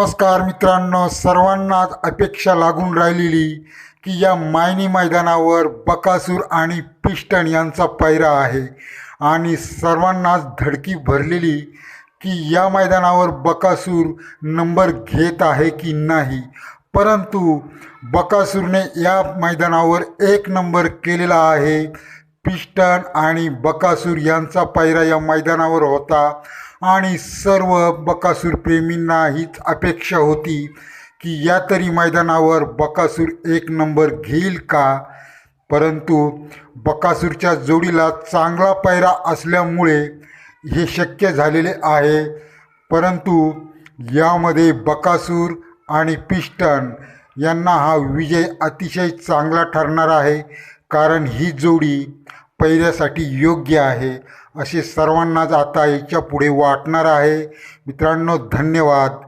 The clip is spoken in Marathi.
नमस्कार मित्रांनो सर्वांनाच अपेक्षा लागून राहिलेली की या मायनी मैदानावर बकासूर आणि पिस्टन यांचा पायरा आहे. आणि सर्वांनाच धडकी भरलेली की या मैदानावर बकासूर नंबर घेत आहे की नाही. परंतु बकासूरने या मैदानावर एक नंबर केलेला आहे. पिस्टन आणि बकासूर यांचा पायरा या मैदानावर होता. आणि सर्व बकासूर प्रेमींना हीच अपेक्षा होती की या तरी मैदानावर बकासूर एक नंबर घेईल का? परंतु बकासूरच्या जोडीला चांगला पायरा असल्यामुळे हे शक्य झालेले आहे. परंतु यामध्ये बकासूर आणि पिस्टन यांना हा विजय अतिशय चांगला ठरणार आहे. कारण ही जोडी पहिल्यासाठी योग्य आहे असे सर्वांनाच आता याच्यापुढे वाटणार आहे. मित्रांनो धन्यवाद.